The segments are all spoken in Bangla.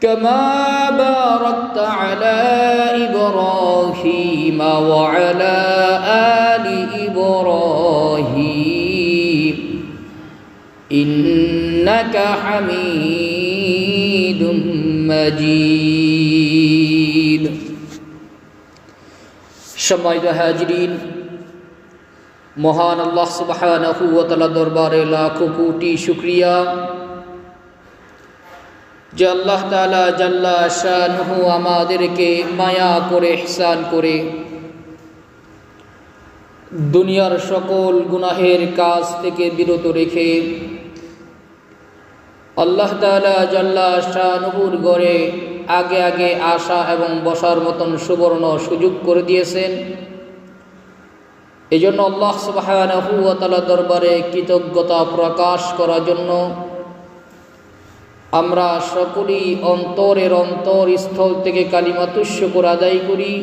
كما باركت على إبراهيم وعلى آل إبراهيم إنك حميد مجيد সম্মানিত হাজরিন মহান আল্লাহ সুবহানাহু ওয়া তাআলা দরবারে লাখো কোটি শুকরিয়া যে আল্লাহ তাআলা জাল্লা শানহু আমাদেরকে মায়া করে, ইহসান করে দুনিয়ার সকল গুনাহের কাজ থেকে বিরত রেখে আল্লাহ তাআলা জাল্লা শানহুর গড়ে আগে আগে আসা এবং বসার মতন সুবর্ণ সুযোগ করে দিয়েছেন। এই জন্য আল্লাহ তালা দরবারে কৃতজ্ঞতা প্রকাশ করার জন্য আমরা সকলেই অন্তরের অন্তর স্থল থেকে কালিমাতুষ্য করে আদায় করি।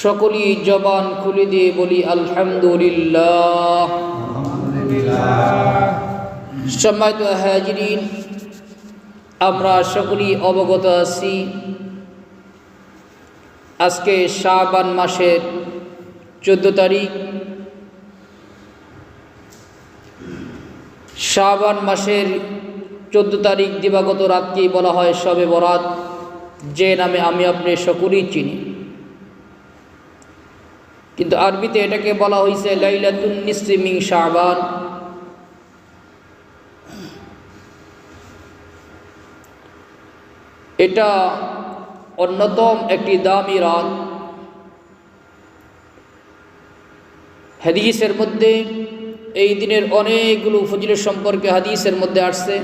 সকলেই জবান খুলে দিয়ে বলি আলহামদুলিল্লাহ। সম্মানিত হাজরিন আমরা সকলেই অবগত আছি আজকে শাবান মাসের চোদ্দ তারিখ। শাবান মাসের চোদ্দ তারিখ দিবাগত রাতকেই বলা হয় সবে বরাত। যে নামে আমি আপনি সকলেই চিনি। কিন্তু আরবিতে এটাকে বলা হয়েছে লাইলাতুন নিসমিং শাবান। এটা অন্যতম একটি দামি রাত। হাদিসের মধ্যে এই দিনের অনেকগুলো ফজিলের সম্পর্কে হাদিসের মধ্যে আসছে।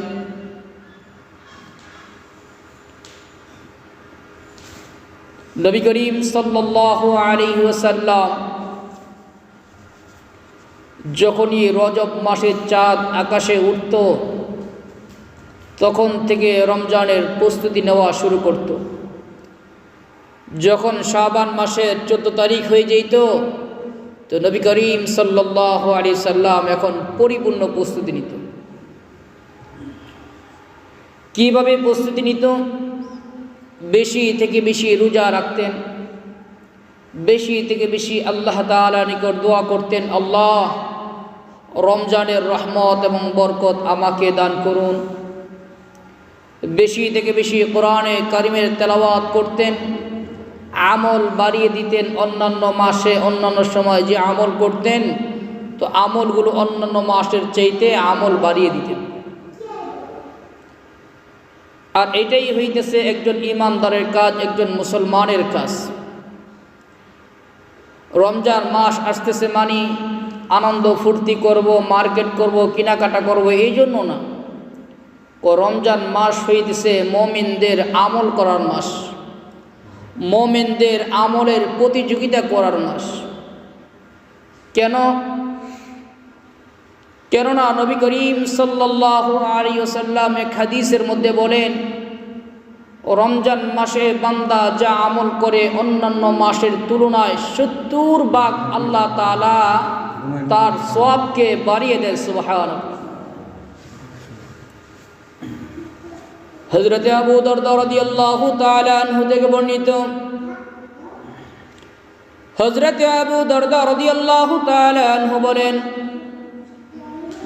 নবী করিম সাল্লাহ আলী ওসাল্লাম যখনই রজব মাসের চাঁদ আকাশে উঠত, তখন থেকে রমজানের প্রস্তুতি নেওয়া শুরু করত। যখন শাবান মাসের চোদ্দ তারিখ হয়ে যেত, তো নবী করিম সাল্লাহ আলি সাল্লাম এখন পরিপূর্ণ প্রস্তুতি নিত। কীভাবে প্রস্তুতি নিত? বেশি থেকে বেশি রোজা রাখতেন, বেশি থেকে বেশি আল্লাহ তালা নিকট দোয়া করতেন, আল্লাহ, রমজানের রহমত এবং বরকত আমাকে দান করুন। বেশি থেকে বেশি কোরআনে কারিমের তেলাওয়াত করতেন, আমল বাড়িয়ে দিতেন অন্যান্য মাসে অন্যান্য সময় যে আমল করতেন, তো আমলগুলো অন্যান্য মাসের চাইতে আমল বাড়িয়ে দিতেন। আর এটাই হইতেছে একজন ইমানদারের কাজ, একজন মুসলমানের কাজ। রমজান মাস আসতেছে মানি, আনন্দ ফুর্তি করব, মার্কেট করব, কেনাকাটা করব, এই জন্য না। ও রমজান মাস হইতেছে মমিনদের আমল করার মাস। মমিনদের আমলের প্রতিযোগিতা করার মাস। কেন? কেননা নবী করিম সাল্লাহ আলী ওসাল্লাম এক হাদিসের মধ্যে বলেন, রমজান মাসে বান্দা যা আমল করে অন্যান্য মাসের তুলনায় সত্তর বাঘ আল্লাহ তালা তার সবকে বাড়িয়ে দেয় সুবাহান হজরত আবু দরদি আল্লাহ তালু থেকে বর্ণিত হজরত আবু দরদি আল্লাহ তালু বলেন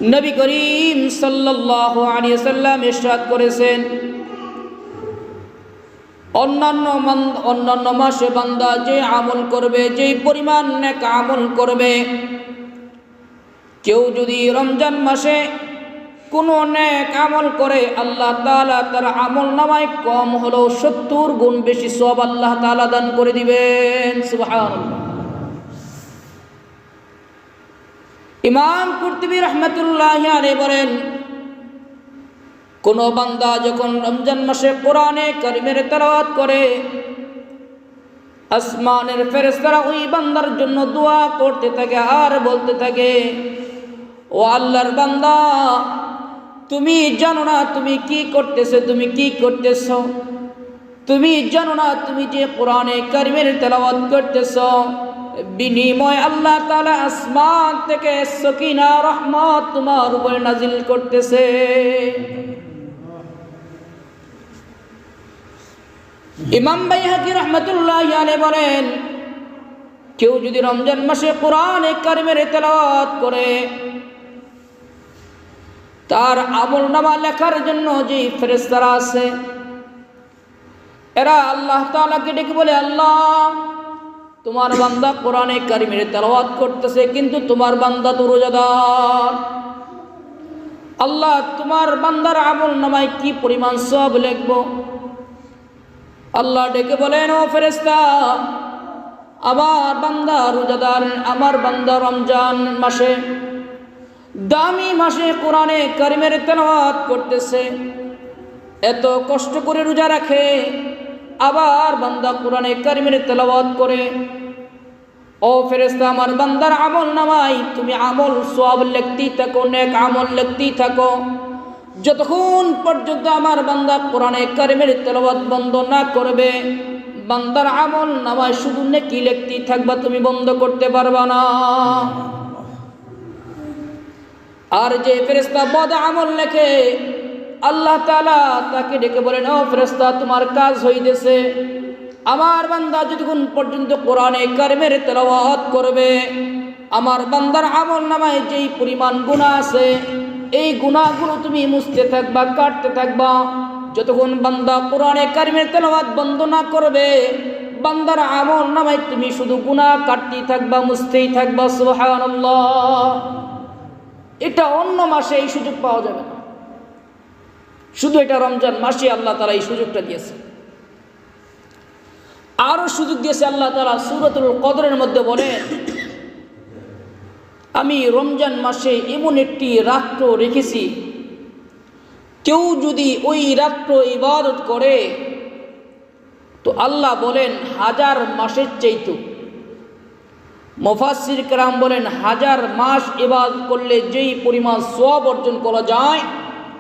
নবী করিম সাল্লাহ আলিয়া সাল্লাম ইরশাদ করেছেন। অন্যান্য অন্যান্য মাসে বান্দা যে আমল করবে যেই পরিমাণ নেক আমল করবে, কেউ যদি রমজান মাসে কোনো নেক আমল করে, আল্লাহ তালা তার আমল নামায় কম হলেও সত্তর গুণ বেশি সব আল্লাহ তালা দান করে দিবেন। ইমাম কুর্তিবী রহমতুল্লাহ আরে বলেন, কোন বান্দা যখন রমজান মাসে কোরআনে করিমের তেলাওয়াত করে, আসমানের ফেরেস্তারা ওই বান্দার জন্য দোয়া করতে থাকে আর বলতে থাকে, ও আল্লাহর বান্দা, তুমি জানো না তুমি কি করতেছো, তুমি কি করতেছ? তুমি জানো না তুমি যে কোরআনে করিমের তেলাওয়াত করতেছ? বিনিময় আল্লাহ তাআলা আসমান থেকে সকিনা রহমত তোমার উপরে নাজিল করতেছে। ইমাম বাইহাকি রহমতুল্লাহ আলে বলেন, কেউ যদি রমজান মাসে কোরআনে কারিমের তেলাওয়াত করে, তার আমল নামা লেখার জন্য যে ফেরেস্তারা আছে, এরা আল্লাহ তাআলাকে ডেকে বলে, আল্লাহ তোমার বান্দা কোরআনে কারিমের তেলাওয়াত করতেছে, কিন্তু তোমার বান্দা তো রোজাদার। আল্লাহ, তোমার বান্দার আমল নামায় কি পরিমাণ সব লিখব? আল্লাহ ডেকে বলেন, ও ফেরেস্তা আমার বান্দা রোজাদার, আমার বান্দা রমজান মাসে দামি মাসে কোরআনে কারিমের তেলাওয়াত করতেছে। এত কষ্ট করে রোজা রাখে আবার বান্দা কোরআনে কারিমের তেলাওয়াত করে, ও ফেরেস্তা আমার বান্দার আমল নামাই, তুমি আমল সব লিখতেই থাকো, নেক আমল লিখতেই থাকো। যতক্ষণ পর্যন্ত আমার বান্দা কোরআনে কারিমের তেলাওয়াত বন্ধ না করবে, বান্দার আমল নামায় শুধু নেকি লিখতেই থাকবা, তুমি বন্ধ করতে পারবা না। আর যে ফেরেস্তা বদ আমল লেখে আল্লাহ তালা তাকে ডেকে বলেন, ও ফেরেস্তা তোমার কাজ হইতেছে। আমার বান্দা যতক্ষণ পর্যন্ত কোরআনে কারিমের তেলাওয়াত করবে, আমার বান্দার আমল নামায় যেই পরিমাণ গুণা আছে, এই গুণাগুলো তুমি মুছতে থাকবা, কাটতে থাকবা। যতক্ষণ বান্দা কোরআনে কারিমের তেলাওয়াত বন্ধ না করবে, বান্দার আমল নামায় তুমি শুধু গুণা কাটতেই থাকবা, মুছতেই থাকবা, সুবহানাল্লাহ। এটা অন্য মাসে এই সুযোগ পাওয়া যাবে না। শুধু এটা রমজান মাসে আল্লাহ তারা এই সুযোগটা দিয়েছে। আরও সুযোগ দিয়েছে আল্লাহ তারা সুরতুল কদরের মধ্যে বলেন আমি রমজান মাসে এমন একটি রাত্র রেখেছি, কেউ যদি ওই রাত্র ইবাদত করে, তো আল্লাহ বলেন হাজার মাসের চাইতো। মুফাসির কেরাম বলেন হাজার মাস এবাদ করলে যেই পরিমাণ সব অর্জন করা যায়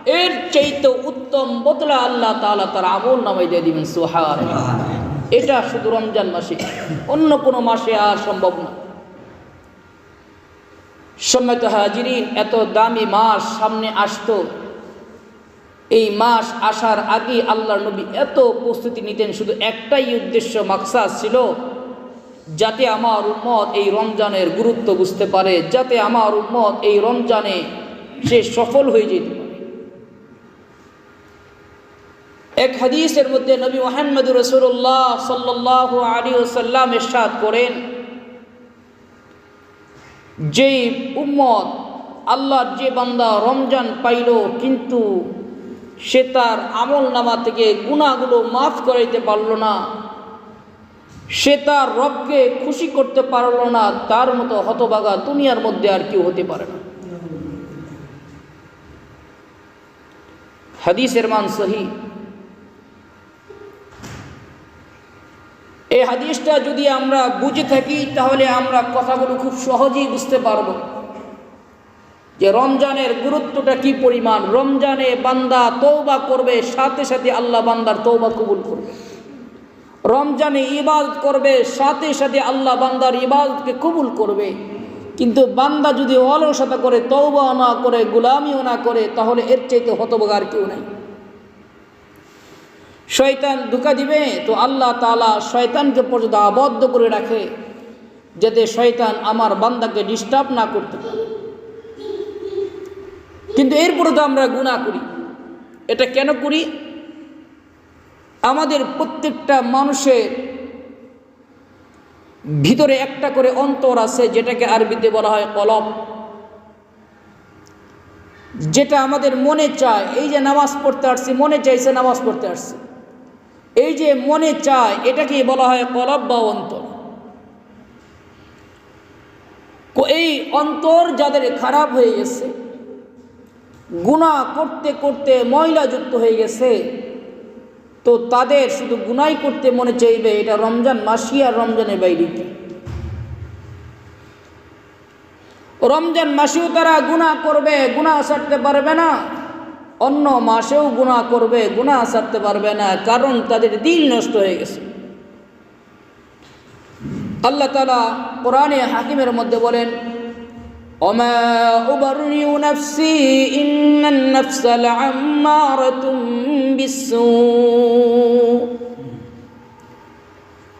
এর চাইতে উত্তম বদলা আল্লাহ তালা তার আমল নামাই দিয়ে দিবেন সোহার এটা শুধু রমজান মাসে অন্য কোনো মাসে আর সম্ভব না। সম্মত হাজিরিন এত দামি মাস সামনে আসতো। এই মাস আসার আগে আল্লাহ নবী এত প্রস্তুতি নিতেন শুধু একটাই উদ্দেশ্য মাকসাদ ছিল যাতে আমার উম্মত এই রমজানের গুরুত্ব বুঝতে পারে যাতে আমার উম্মত এই রমজানে সে সফল হয়ে যেতে পারে। এক হাদিসের মধ্যে নবী মোহাম্মদ রসুল্লাহ সাল্লাহ আলী ওসাল্লাম এরশাদ করেন, যেই উম্মত আল্লাহর যে বান্দা রমজান পাইল কিন্তু সে তার আমল নামা থেকে গুণাগুলো মাফ করাইতে পারল না, সে তার রবকে খুশি করতে পারল না, তার মতো হতবাগা দুনিয়ার মধ্যে আর কেউ হতে পারে না। হাদিসের মান সহি। এই হাদিসটা যদি আমরা বুঝে থাকি, তাহলে আমরা কথাগুলো খুব সহজেই বুঝতে পারব। যে রমজানের গুরুত্বটা কি পরিমাণ? রমজানে বান্দা তৌবা করবে, সাথে সাথে আল্লাহ বান্দার তৌবা কবুল করবে। রমজানে ইবাদত করবে, সাথে সাথে আল্লাহ বান্দার ইবাদতকে কবুল করবে। কিন্তু বান্দা যদি অলসতা করে তৌবা না করে, গুলামিও না করে, তাহলে এর চাইতে হতবগার কেউ নাই। শয়তান ধোকা দিবে, তো আল্লাহ তালা শয়তানকে পর্যন্ত আবদ্ধ করে রাখে, যাতে শয়তান আমার বান্দাকে ডিস্টার্ব না করতে পারে। কিন্তু এরপরে তো আমরা গুণা করি। এটা কেন করি? আমাদের প্রত্যেকটা মানুষের ভিতরে একটা করে অন্তর আছে, যেটাকে আরবিতে বলা হয় কলম যেটা আমাদের মনে চায়, এই যে নামাজ পড়তে আসছি, মনে চাইছে নামাজ পড়তে আসছি। এই যে মনে চায় এটাকে বলা হয় কলব বা অন্তর এই অন্তর যাদের খারাপ হয়ে গেছে, গুণা করতে করতে ময়লাযুক্ত হয়ে গেছে, তো তাদের শুধু গুনাই করতে মনে চাইবে, এটা রমজান মাসি আর রমজানের বাইরে কি রমজান মাসিও তারা গুণা করবে গুণা সারতে পারবে না। অন্য মাসেও গুণা করবে গুণা সারতে পারবে না কারণ তাদের দিল নষ্ট হয়ে গেছে আল্লাহ তালা কোরআনে হাকিমের মধ্যে বলেন وما أبرئ نفسي إن النفس لعمارة بالسوء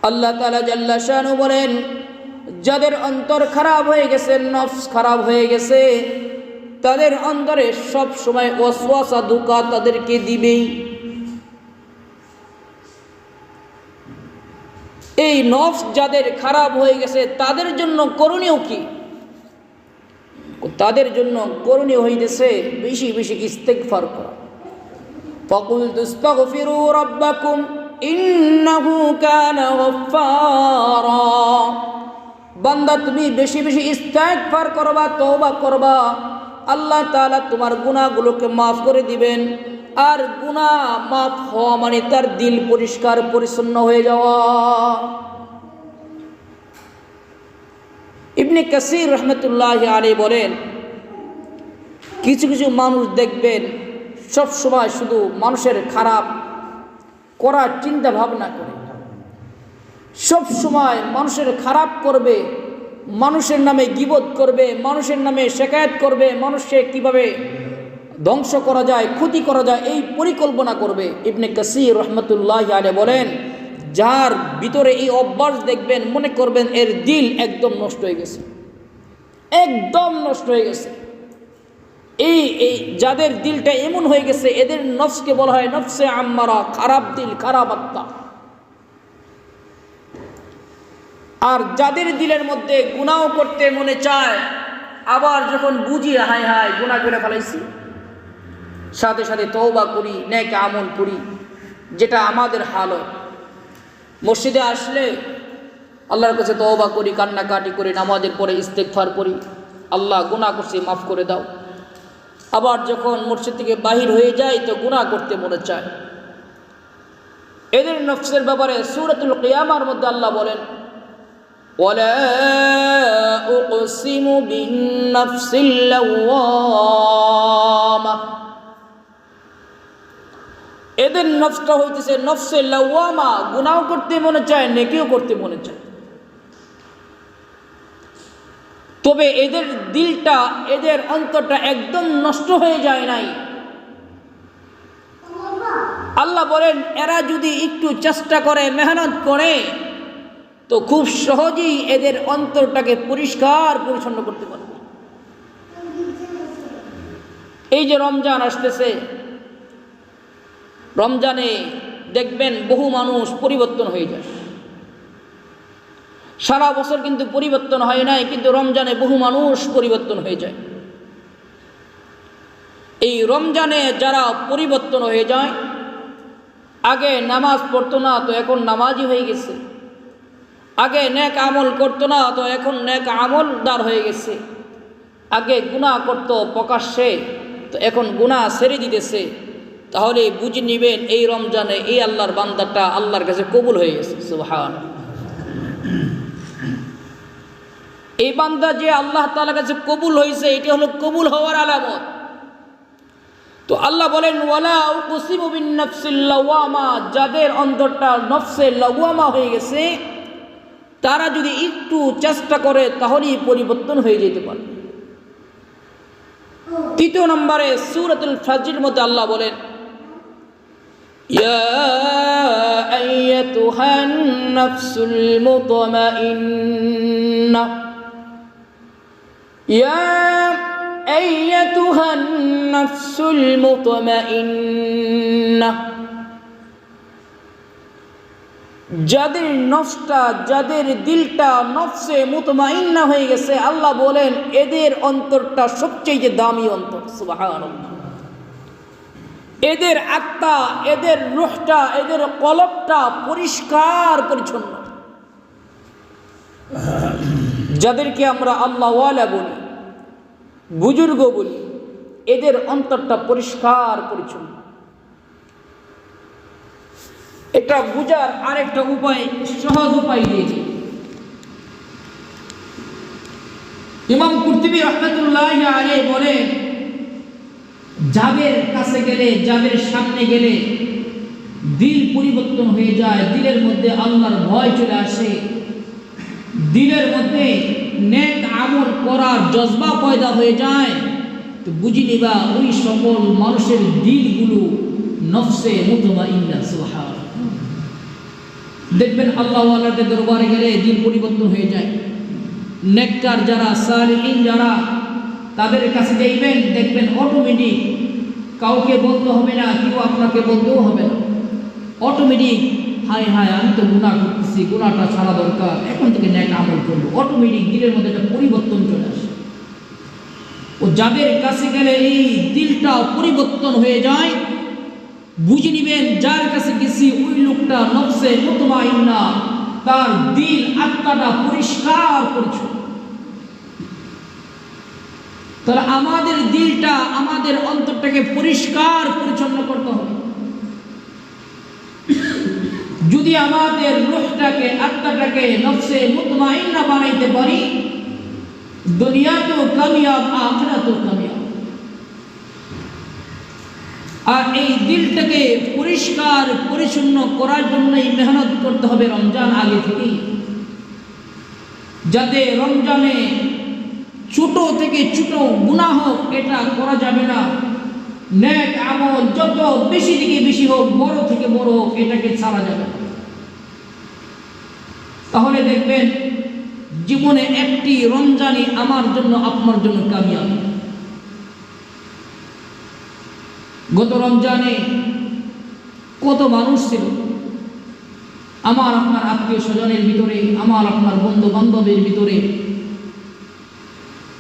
আল্লাহ তালা জাল্লা শানু বলেন যাদের অন্তর খারাপ হয়ে গেছে নফস খারাপ হয়ে গেছে তাদের অন্তরে সব সময় ওয়াসওয়াসা, দুকা তাদেরকে দিবেই। এই নফস যাদের খারাপ হয়ে গেছে, তাদের জন্য করণীয় কি? তাদের জন্য করণীয় হইতেছে বেশি বেশি ইস্তেকফার করা। ফকুল তুস্তাগফিরু রাব্বাকুম, ইন্নাহু কানা বান্দা, তুমি বেশি বেশি ইস্তেকফার করবা, তওবা করবা। আল্লাহ তালা তোমার গুণাগুলোকে মাফ করে দিবেন। আর গুনাহ মাফ হওয়া মানে তার দিল পরিষ্কার, পরিচ্ছন্ন হয়ে যাওয়া। ইবনে কাসির রহমতুল্লাহ আলী বলেন, কিছু কিছু মানুষ দেখবেন, সব সময় শুধু মানুষের খারাপ করার চিন্তা ভাবনা করে। সব সময় মানুষের খারাপ করবে মানুষের নামে গিবত করবে, মানুষের নামে শেখায়ত করবে, মানুষকে কীভাবে ধ্বংস করা যায়, ক্ষতি করা যায়, এই পরিকল্পনা করবে। ইবনে কাসির রহমতুল্লাহ আলে বলেন, যার ভিতরে এই অভ্যাস দেখবেন, মনে করবেন এর দিল একদম নষ্ট হয়ে গেছে। একদম নষ্ট হয়ে গেছে। এই এই যাদের দিলটা এমন হয়ে গেছে, এদের নফসকে বলা হয় নফসে আম্মারা, খারাপ দিল, খারাপ আত্মা। আর যাদের দিলের মধ্যে গুণাও করতে মনে চায়, আবার যখন বুঝি, হায় হায় গুণা করে ফেলাইছি, সাথে সাথে তৌবা করি ন্যাক আমল করি, যেটা আমাদের হাল মসজিদে আসলে আল্লাহর কাছে তওবা করি, কান্নাকাটি করি, নামাজের পরে ইস্তেকফার করি, আল্লাহ গুনাহ করছি, মাফ করে দাও। আবার যখন মসজিদ থেকে বাহির হয়ে যায় তো গুনাহ করতে মনে চায়। এদের নফসের ব্যাপারে সুরতুল কিয়ামার মধ্যে আল্লাহ বলেন ولا أقسم بالنفس اللوامة এদের নফসটা হইতেছে নফসে লাওয়ামা গুনাও করতে মনে চায় নেকিও করতে মনে চায় তবে এদের দিলটা এদের অন্তরটা একদম নষ্ট হয়ে যায় নাই আল্লাহ বলেন এরা যদি একটু চেষ্টা করে মেহনত করে তো খুব সহজেই এদের অন্তরটাকে পরিষ্কার পরিচ্ছন্ন করতে পারবে। এই যে রমজান আসতেছে, রমজানে দেখবেন বহু মানুষ পরিবর্তন হয়ে যায়। সারা বছর কিন্তু পরিবর্তন হয় নাই, কিন্তু রমজানে বহু মানুষ পরিবর্তন হয়ে যায়। এই রমজানে যারা পরিবর্তন হয়ে যায়, আগে নামাজ পড়তো না, তো এখন নামাজই হয়ে গেছে। আগে নেক আমল করতো না, তো এখন নেক আমলদার হয়ে গেছে। আগে গুণা করতো প্রকাশ্যে, তো এখন গুণা ছেড়ে দিতেছে। তাহলে বুঝে নিবেন, এই রমজানে এই আল্লাহর বান্দাটা আল্লাহর কাছে কবুল হয়ে গেছে। সুবহান এই বান্দা যে আল্লাহ তালার কাছে কবুল হয়েছে এটি হলো কবুল হওয়ার আলামত। তো আল্লাহ বলেন, ওয়ালা যাদের অন্তরটা নফসে লাওয়ামা হয়ে গেছে তারা যদি একটু চেষ্টা করে, তাহলেই পরিবর্তন হয়ে যেতে পারে। তৃতীয় নম্বরে সুরতুল ফাজির মধ্যে আল্লাহ বলেন يا যাদের নফসটা, যাদের দিলটা নফসে মুতমাইন্না হয়ে গেছে, আল্লাহ বলেন, এদের অন্তরটা সবচেয়ে দামি অন্তর এদের আত্মা, এদের রুহটা, এদের কলবটা পরিষ্কার, পরিচ্ছন্ন। যাদেরকে আমরা আল্লাহওয়ালা বলি, বুজুর্গ বলি, এদের অন্তরটা পরিষ্কার, পরিচ্ছন্ন। এটা বুঝার আরেকটা উপায়, সহজ উপায় দিয়েছি। ইমাম কুর্তিবি রহমতুল্লাহ আলে বলে যাবের কাছে গেলে যাবের সামনে গেলে দিল পরিবর্তন হয়ে যায়, দিলের মধ্যে আল্লাহর ভয় চলে আসে। দিলের মধ্যে নেক আমল করার জজবা পয়দা হয়ে যায়। তো বুঝি নিবা, ওই সকল মানুষের দিলগুলো নফসে মুতমা ইন্না সুবহান দেখবেন আল্লাহ আল্লাহদের দরবারে গেলে দিন পরিবর্তন হয়ে যায়। নেককার যারা, সালিহীন যারা, তাদের কাছে যাইবেন দেখবেন অটোমেটিক কাউকে বলতে হবে না, কেউ আপনাকে বলতেও হবে না। অটোমেটিক হায় হায়, আমি তো গুণা করতেছি গুণাটা ছাড়া দরকার। এখন থেকে ন্যাক আমল করব। অটোমেটিক দিলের মধ্যে একটা পরিবর্তন চলে আসে। ও যাদের কাছে গেলে এই দিলটা পরিবর্তন হয়ে যায় বুঝে নিবেন, যার কাছে গেছি ওই লোকটা নফসে মুতমাইন্না, তার দিল আত্মাটা পরিষ্কার করছে। তাহলে আমাদের দিলটা আমাদের অন্তরটাকে পরিষ্কার পরিচ্ছন্ন করতে হবে। যদি আমাদের রুহটাকে, আত্মাটাকে নফসে মুতমাইন্না বানাইতে পারি দুনিয়া তো কামিয়াব, আখরাতেও কামিয়াব। আর এই দিলটাকে পরিষ্কার, পরিচ্ছন্ন করার জন্যই মেহনত করতে হবে রমজান আগে থেকেই। যাতে রমজানে ছোট থেকে ছোট গুণা হোক, এটা করা যাবে না। নেক আমল যত বেশি থেকে বেশি হোক, বড় থেকে বড় হোক, এটাকে ছাড়া যাবে তাহলে দেখবেন, জীবনে একটি রমজানই আমার জন্য, আপনার জন্য কামিয়াব। গত রমজানে কত মানুষ ছিল? আমার, আপনার আত্মীয় স্বজনের ভিতরে, আমার, আপনার বন্ধু বান্ধবের ভিতরে।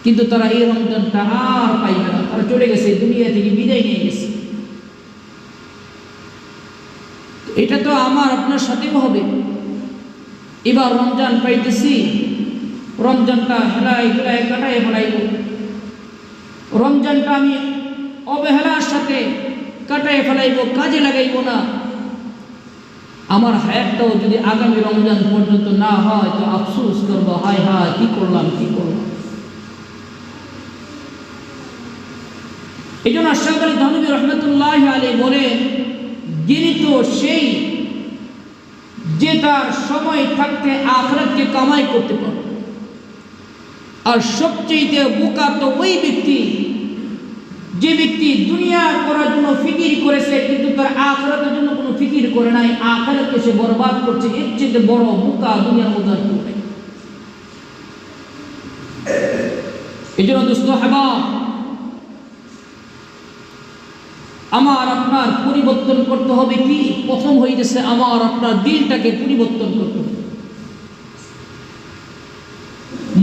কিন্তু তারা এই রমজানটা আর পাইবে না। তারা চলে গেছে, দুনিয়া থেকে বিদায় নিয়ে গেছে। এটা তো আমার, আপনার সাথেও হবে। এবার রমজান পাইতেছি, রমজানটা হেলায় হেলায় কাটায় ফেলাইব। রমজানটা আমি অবহেলার সাথে কাটায় ফেলাইব, কাজে লাগাইব না। আমার হায়াতটাও যদি আগামী রমজান পর্যন্ত না হয়, তো আফসোস করব, হায় হায়, কি করলাম কি করলাম? এই জন্য আশাফ আলী ধনবী রহমতুল্লাহ আলী বলেন, যিনি তো সেই যে তার সময় থাকতে আখরাতকে কামাই করতে পারে আর সবচেয়ে বোকা তো ওই ব্যক্তি যে ব্যক্তি দুনিয়া করার জন্য ফিকির করেছে, কিন্তু তার আখরাতের জন্য কোনো ফিকির করে নাই, আখরাতকে সে বরবাদ করছে, এর চেয়ে বড় বোকা দুনিয়ার মধ্যে আর কেউ নেই। এই জন্য দোস্ত হাবাব আমার আপনার পরিবর্তন করতে হবে কি প্রথম হইতেছে আমার আপনার দিলটাকে পরিবর্তন করতে হবে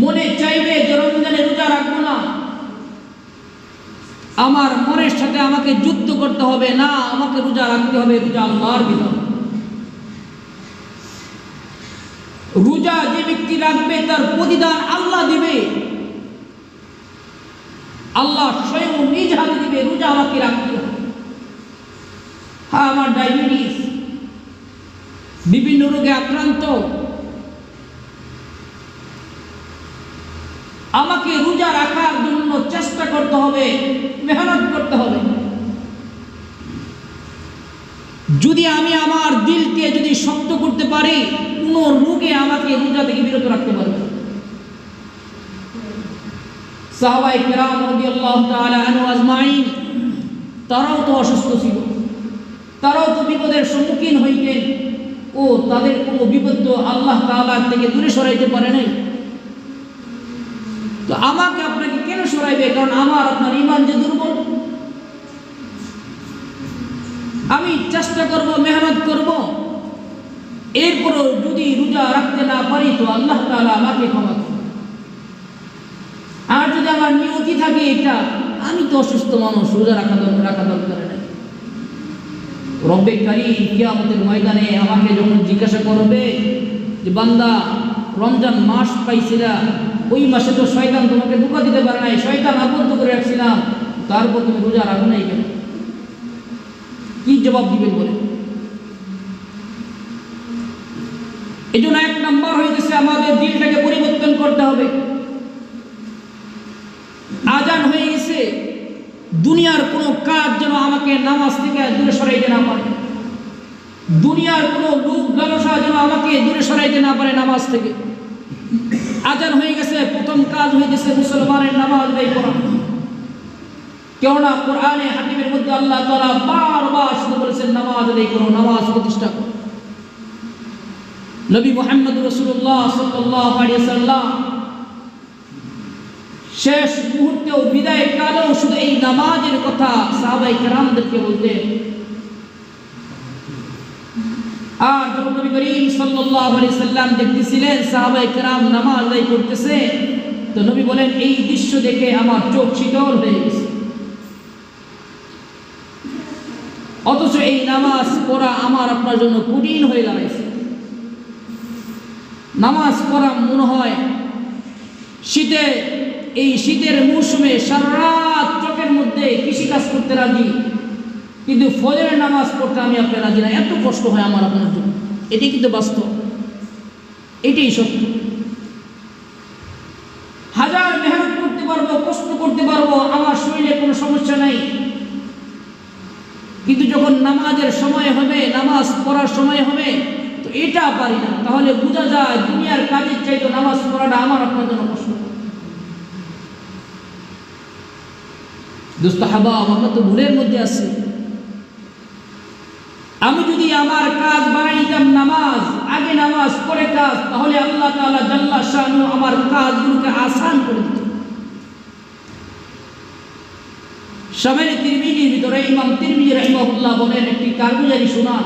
মনে চাইবে যে রমজানে রোজা রাখব না আমার মনের সাথে আমাকে যুদ্ধ করতে হবে, না, আমাকে রোজা রাখতে হবে, রোজা আল্লাহর বিধান। রোজা যে ব্যক্তি রাখবে, তার প্রতিদান আল্লাহ দিবে। আল্লাহ স্বয়ং নিজ হাতে দিবে, রোজা আমাকে রাখতে হবে। হ্যাঁ আমার ডায়াবেটিস, বিভিন্ন রোগে আক্রান্ত। আমাকে রোজা রাখার চেষ্টা করতে হবে, মেহনত করতে হবে। যদি আমি আমার দিলকে যদি শক্ত করতে পারি, কোনো রোগে আমাকে রোজা থেকে বিরত রাখতে পারবে সাহাবাই কেরাম তাআলা আনহু আজমাইন, তারাও তো অসুস্থ ছিল। তারাও তো বিপদের সম্মুখীন হইতেন। ও তাদের কোনো বিপদ তো আল্লাহ তাআলার থেকে দূরে সরাইতে পারে নাই। তো আমাকে সরাইবে? কারণ আমার আপনার ইমান যে দুর্বল। আমি চেষ্টা করব, মেহনত করব। এরপরও যদি রোজা রাখতে না পারি, তো আল্লাহ তাআলা আমাকে ক্ষমা করবে আর যদি আমার নিয়তি থাকে এটা, আমি তো অসুস্থ মানুষ, রোজা রাখা দরকার রাখা দরকার রব্বে কারি কিয়ামতের ময়দানে আমাকে যখন জিজ্ঞাসা করবে যে, বান্দা, রমজান মাস পাইছিলা ওই মাসে তো শয়তান তোমাকে ধোকা দিতে পারে নাই, শয়তান আবদ্ধ করে রাখছিলাম। তারপর তুমি রোজা রাখো নাই কেন? কি জবাব দিবেন বলে এই জন্য এক নাম্বার হইতেছে আমাদের দিলটাকে পরিবর্তন করতে হবে। আজান হয়ে গেছে, দুনিয়ার কোনো কাজ যেন আমাকে নামাজ থেকে দূরে সরাইতে না পারে। দুনিয়ার কোনো লোক লালসা যেন আমাকে দূরে সরাইতে না পারে নামাজ থেকে। আজান হয়ে গেছে প্রথম কাজ হয়ে গেছে মুসলমানের নামাজ আদায় করা। কেননা কোরআনে, হাকিমের মধ্যে আল্লাহ তাআলা বারবার শুধু বলেছেন নামাজ আদায় করো, নামাজ প্রতিষ্ঠা করো। নবী মোহাম্মদ রসুল্লাহ সাল্লাহ শেষ মুহূর্তেও বিদায় কালেও শুধু এই নামাজের কথা সাহাবাই কেরামদেরকে বলতেন। আর যখন নবী করিম আলাইহি সাল্লাম দেখতেছিলেন সাহাবাই কেরাম নামাজ আদায় করতেছে তো নবী বলেন, এই দৃশ্য দেখে আমার চোখ শীতল হয়ে গেছে। অথচ এই নামাজ পড়া আমার আপনার জন্য কঠিন হয়ে দাঁড়াইছে। নামাজ পড়া মনে হয় শীতে, এই শীতের মৌসুমে সারারাত চোখের মধ্যে কৃষিকাজ করতে রাজি। কিন্তু ফজরের নামাজ পড়তে আমি আপনার রাজি না। এত কষ্ট হয় আমার আপনার জন্য। এটি কিন্তু বাস্তব। এটাই সত্য হাজার মেহনত করতে পারব কষ্ট করতে পারব আমার শরীরে কোনো সমস্যা নাই কিন্তু যখন নামাজের সময় হবে, নামাজ পড়ার সময় হবে, তো এটা পারি না। তাহলে বোঝা যায় দুনিয়ার কাজের চাইতো নামাজ পড়াটা আমার আপনার জন্য কষ্ট। হাবা, আমরা তো ভুলের মধ্যে আছি। আমি যদি আমার কাজ বানাই নিতাম নামাজ, আগে নামাজ পরে কাজ, তাহলে আল্লাহ তাআলা জাল্লা শানু আমার কাজগুলোকে আসান করে দিত। সামের তিরমিজির ভিতরে ইমাম তিরমিজি রহিমাহুল্লাহ বলেন, একটি কারগুজারি শোনা।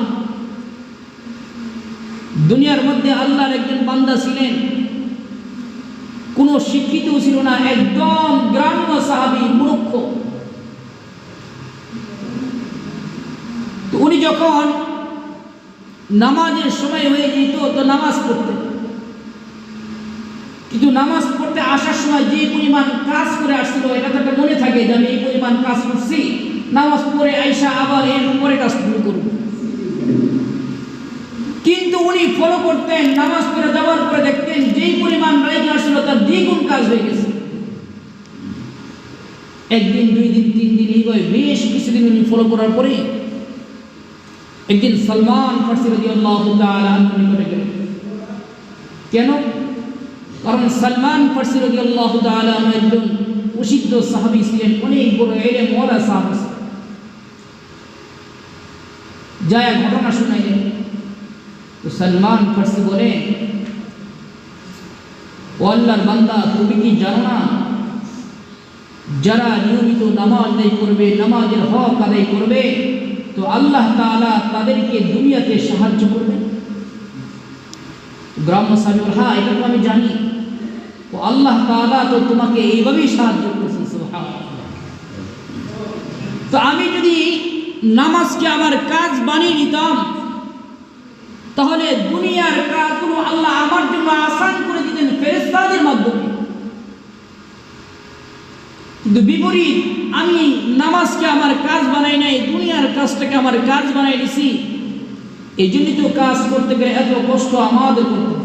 দুনিয়ার মধ্যে আল্লাহর একজন বান্দা ছিলেন। কোনো শিক্ষিত ছিল না, একদম গ্রাম্য সাহাবি, মূর্খ। উনি যখন নামাজের সময় হয়ে যেত, তো নামাজ পড়তেন। কিন্তু নামাজ পড়তে আসার সময় যে পরিমাণ কাজ করে আসছিল, এটা তো একটা মনে থাকে যে আমি এই পরিমাণ কাজ করছি। নামাজ পড়ে আইসা আবার এর পরে কাজ শুরু করব। কিন্তু উনি ফলো করতেন, নামাজ পড়ে যাওয়ার পরে দেখতেন যেই পরিমাণ রাইতে আসছিল, তার দ্বিগুণ কাজ হয়ে গেছে। একদিন, দুই দিন, তিন দিন এইভাবে বেশ কিছুদিন উনি ফলো করার পরে একদিন সলমান ফার্সি রাজি আল্লাহ কেন? কারণ সলমান ফার্সি রাজি আল্লাহ একজন প্রসিদ্ধ সাহাবি ছিলেন, অনেক বড় এলে মরা সাহাবি যায় ঘটনা শুনাইলেন, তো সলমান ফার্সি বলে, ও আল্লাহর বান্দা, তুমি কি জানো না? যারা নিয়মিত নামাজ আদায় করবে, নামাজের হক আদায় করবে, তো আল্লাহ তাআলা তাদেরকে দুনিয়াতে সাহায্য করবে গ্রাম্য সাহেব হ্যাঁ এটা তো আমি জানি। তো আল্লাহ তাআলা তো তোমাকে এইভাবেই সাহায্য করছে তো আমি যদি নামাজকে আমার কাজ বানিয়ে নিতাম, তাহলে দুনিয়ার কাজগুলো আল্লাহ আমার জন্য আসান করে দিতেন ফেরেস্তাদের মাধ্যমে। কিন্তু বিপরীত, আমি নামাজকে আমার কাজ বানাই নাই, দুনিয়ার কাজটাকে আমার কাজ বানাই দিছি এই জন্যই তো কাজ করতে গেলে এত কষ্ট আমাদের করতে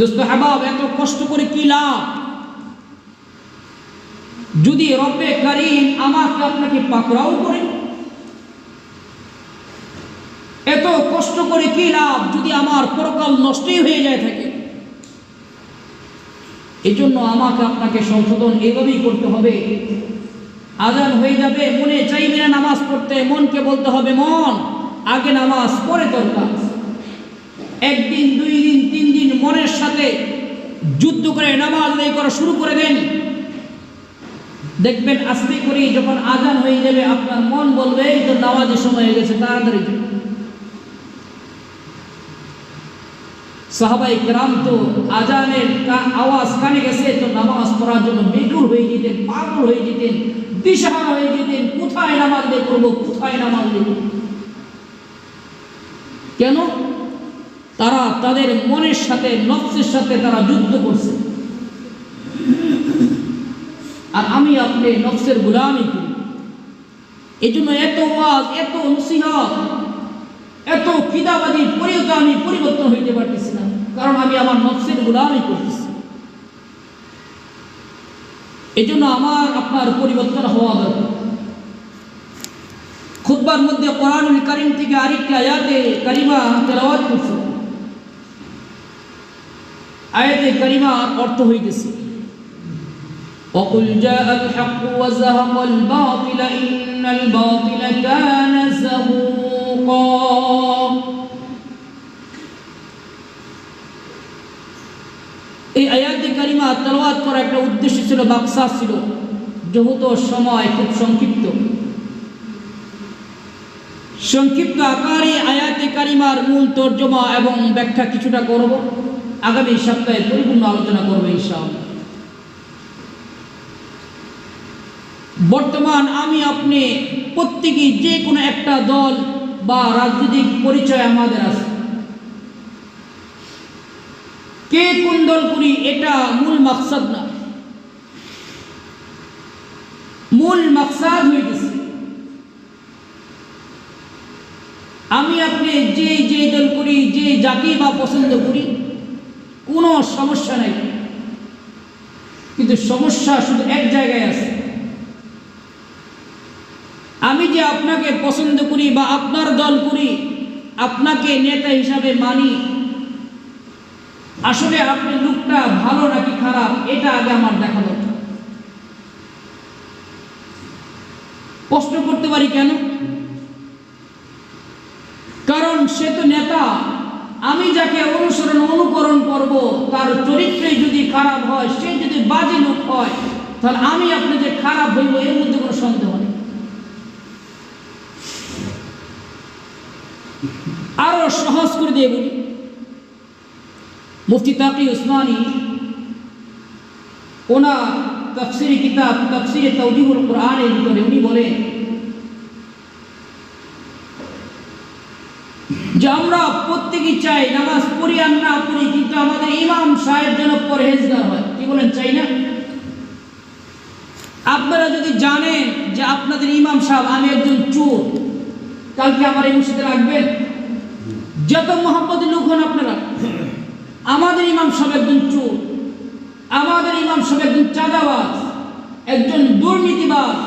দোস্ত হাবাব, এত কষ্ট করে কি লাভ? যদি রব্বে কারিম আমাকে আপনাকে পাকড়াও করে, এত কষ্ট করে কি লাভ? যদি আমার পরকাল নষ্টই হয়ে যায় থাকে এই জন্য আমাকে আপনাকে সংশোধন এইভাবেই করতে হবে। আজান হয়ে যাবে, মনে চাইবে না নামাজ পড়তে, মনকে বলতে হবে, মন, আগে নামাজ পরে তোর কাজ একদিন, দুই দিন মনের সাথে যুদ্ধ করে নামাজ আদায় করা শুরু করে দেন। দেখবেন আস্তে করেই যখন আজান হয়ে যাবে, আপনার মন বলবে, এই তো নামাজের সময় হয়ে গেছে, তাড়াতাড়ি সাহাবাই কেরাম তো আজানের আওয়াজ কানে গেছে, তো নামাজ পড়ার জন্য বেকুল হয়ে যেতেন, পাগল হয়ে যেতেন, দিশাহারা হয়ে যেতেন, কোথায় নামাজ দিয়ে করব, কোথায় নামাজ দেব কেন? তারা তাদের মনের সাথে, নফসের সাথে তারা যুদ্ধ করছে। আর আমি আপনি নফসের গুলামি করি। এই জন্য এত ওয়াজ, এত নসিহত, এত খিদাবাদী পরিণত আমি পরিবর্তন হইতে পারতেছি না, কারণ আমি আমার নফসের গুলামি করতেছি। এই জন্য আমার, আপনার পরিবর্তন হওয়া দরকার। খুতবার মধ্যে কোরআনুল করিম থেকে আরেকটি আয়াতে কারিমা তেলাওয়াত করছে। আয়াতে কারিমার অর্থ হইতেছে وقل جاء الحق وزهق الباطل إن الباطل كان زهوقا এই আয়াতে কারিমা তেলাওয়াত করা একটা উদ্দেশ্য ছিল বাক্সা ছিল যেহেতু সময় খুব সংক্ষিপ্ত সংক্ষিপ্ত আকারে আয়াতে কারিমার মূল তর্জমা এবং ব্যাখ্যা কিছুটা করব আগামী সপ্তাহে পরিপূর্ণ আলোচনা করব ইনশাআল্লাহ। বর্তমান আমি আপনি প্রত্যেকেই যে কোনো একটা দল বা রাজনৈতিক পরিচয় আমাদের আছে। কে কোন দল করি এটা মূল মাকসাদ না। মূল মাকসাদ গেছে আমি আপনি যে যে দল করি, যে যাকে বা পছন্দ করি কোনো সমস্যা নাই। কিন্তু সমস্যা শুধু এক জায়গায় আছে। আমি যে আপনাকে পছন্দ করি বা আপনার দল করি, আপনাকে নেতা হিসাবে মানি, আসলে আপনি লোকটা ভালো নাকি খারাপ, এটা আগে আমার দেখা দরকার। প্রশ্ন করতে পারি কেন? কারণ সে তো নেতা। আমি যাকে অনুসরণ, অনুকরণ করব, তার চরিত্রে যদি খারাপ হয়, সে যদি বাজে লোক হয়, তাহলে আমি আপনি যে খারাপ হইব এর মধ্যে কোনো সন্দেহ নেই। আরও সহজ করে দিয়ে বলি। মুফতি তাকি উসমানী ওনা তফসিরি কিতাব তফসিরে তৌজিবুল কোরআনের ভিতরে উনি বলেন যে আমরা প্রত্যেকেই চাই নামাজ পড়ি আর না পড়ি, কিন্তু আমাদের ইমাম সাহেব যেন পরহেজগার হয়। কি বলেন, চাই না? আপনারা যদি জানেন যে আপনাদের ইমাম সাহেব, আমি একজন চোর কালকে আমার এই মসজিদে রাখবেন? যত মোহাম্মদ লোক হন আপনারা, আমাদের ইমাম সাহেব একজন চোর, আমাদের ইমাম সাহেব একজন চাঁদাবাজ, একজন দুর্নীতিবাজ,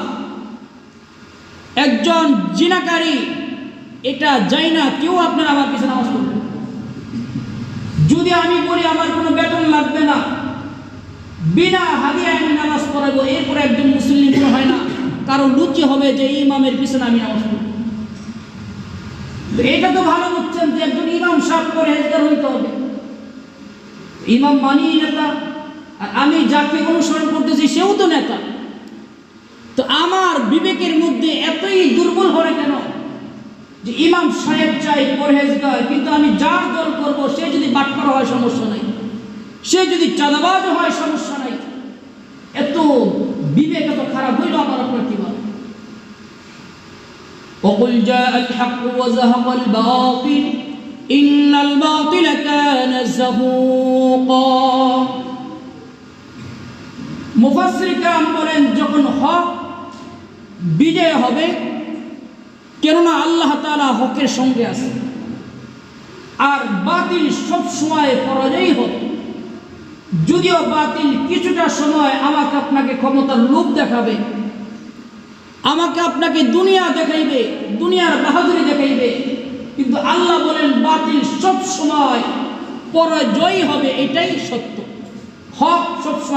একজন জিনাকারী এটা যাই না, কেউ আপনার আমার পিছনে নামাজ পড়বে। যদি আমি বলি আমার কোনো বেতন লাগবে না, বিনা হাদিয়ায় আমি নামাজ পড়াবো, এরপরে একজন মুসলিম মনে হয় না, কারও লুচি হবে যে ইমামের পিছনে আমি নামাজ পড়ব। এটা তো ভালো বুঝছেন যে একজন ইমাম সাহেব করে হেজগার হইতে হবে। ইমাম মানি নেতা, আর আমি যাকে অনুসরণ করতেছি সেও তো নেতা। তো আমার বিবেকের মধ্যে এতই দুর্বল হয় যে ইমাম সাহেব চাই পরহেজগার কিন্তু আমি যার দল করব সে যদি বাটপার হয় সমস্যা নাই সে যদি চাঁদাবাজ হয় সমস্যা নাই এত বিবেক এত খারাপ হইল আমার আপনার কি বল وقل جاء الحق وزهق الباطل إن الباطل كان زهوقا মুফাসসির کرام বলেন যখন হক বিজয় হবে কেননা আল্লাহ তাআলা হকের সঙ্গে আছে। আর বাতিল সব সময় পরাজয়ী হবে যদিও বাতিল কিছুটা সময় আমাকে আপনাকে ক্ষমতার লোভ দেখাবে, আমাকে আপনাকে দুনিয়া দেখাইবে, দুনিয়ার বাহাদুরি দেখাইবে, কিন্তু আল্লাহ বলেন বাতিল সব সময় পরাজয়ী হবে, এটাই সত্য। হক সব